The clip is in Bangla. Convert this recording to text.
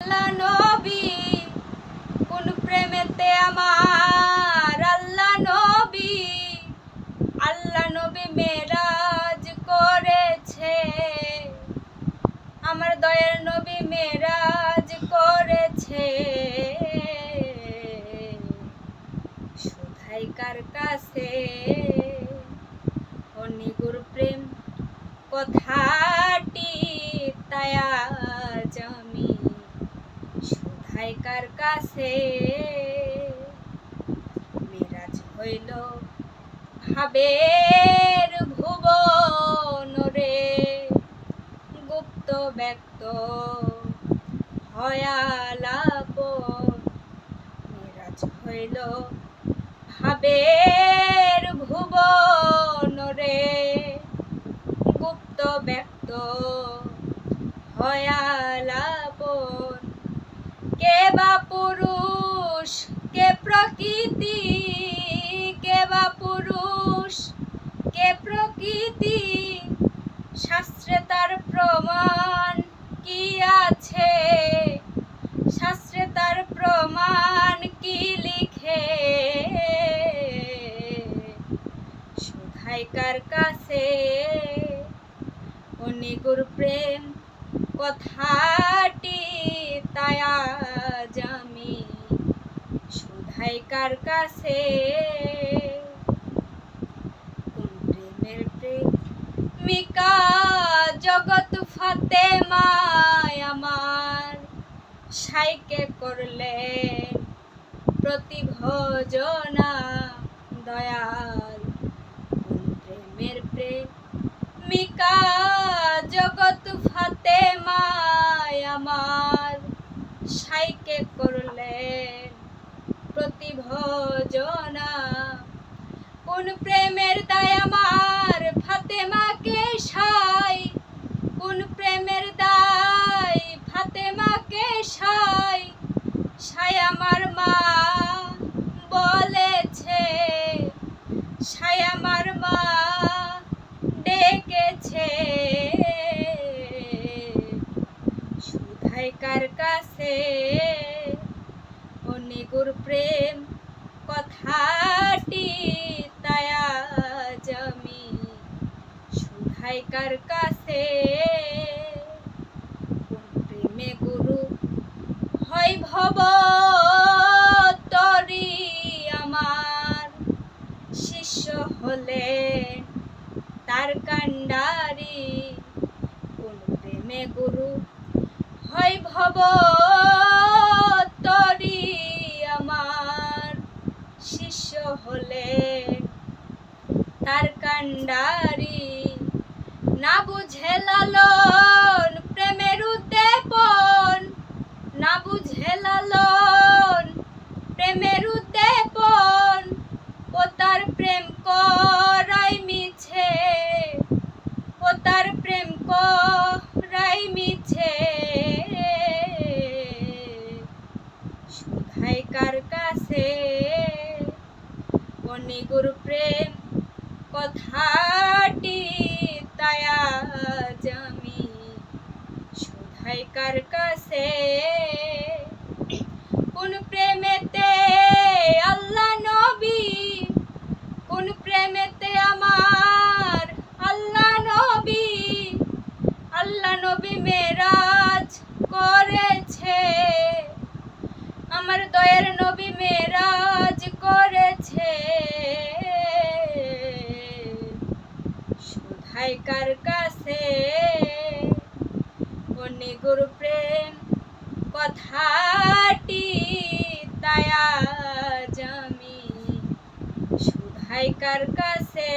আল্লাহ নবী, কোন প্রেমেতে আমার আল্লাহ নবী। আল্লাহ নবী মেরাজ করেছে, আমার দয়ার নবী করেছে। কাছে অনিগুর প্রেম কথাটি তাই আজ আমি সুধাই কাছে। মেরাজ হইল ভাবের ভুবন রে। গুপ্ত ব্যক্ত হয়ালাপ মিরাজ হইল ভাবের ভুবন রে। গুপ্ত ব্যক্ত হয়ালাপন কে বা পুরুষ? কে প্রকৃতি? কে বা পুরুষ? কে প্রকৃতি? শাস্ত্রে তার প্রমাণ কি আছে? শাস্ত্রে তার প্রমাণ কি লিখে? সুধাইকার কাছে অনিগুর প্রেম কথাটি তাই আজ আমি সুধাইকার কাছে? কোন প্রেমের প্রেমিকা জগৎ ফাতে মায় আমার। সাইকে করলে প্রতিভজনা দয়াল। প্রেমের প্রেমিকা প্রতিভজনা কোন প্রেমের দায় আমার ফাতেমাকে সাই। কোন প্রেমের দায় ফাতেমাকে সাই। সাই আমার মা বলেছে, সাই আমার মা ডেকেছে। সুধাইকার কাছে অনিগুর প্রেম কথাটি তাই আজ আমি সুধাইকার কাছে? প্রেমে গুরু? হয় ভব তরি আমার। শিষ্য হলে তার কাণ্ডারি। কোন প্রেমে গুরু? হয় ভব তরি কাণ্ডারি না বুঝে লালন প্রেমের উদ্দীপন, না বুঝে লালন প্রেমের উদ্দীপন ও তার প্রেম করাই মিছে ও তার প্রেম করাই মিছে। সুধাইকার কাছে? অনিগুর প্রেম কথাটি তায়া জমি। আমি সুধাইকার কাছে? কোন প্রেমেতে আল্লাহ নবী? কোন প্রেমেতে সুধাইকার কাছে? অনিগুর প্রেম কথাটি তায়া জামি সুধাইকার কাছে?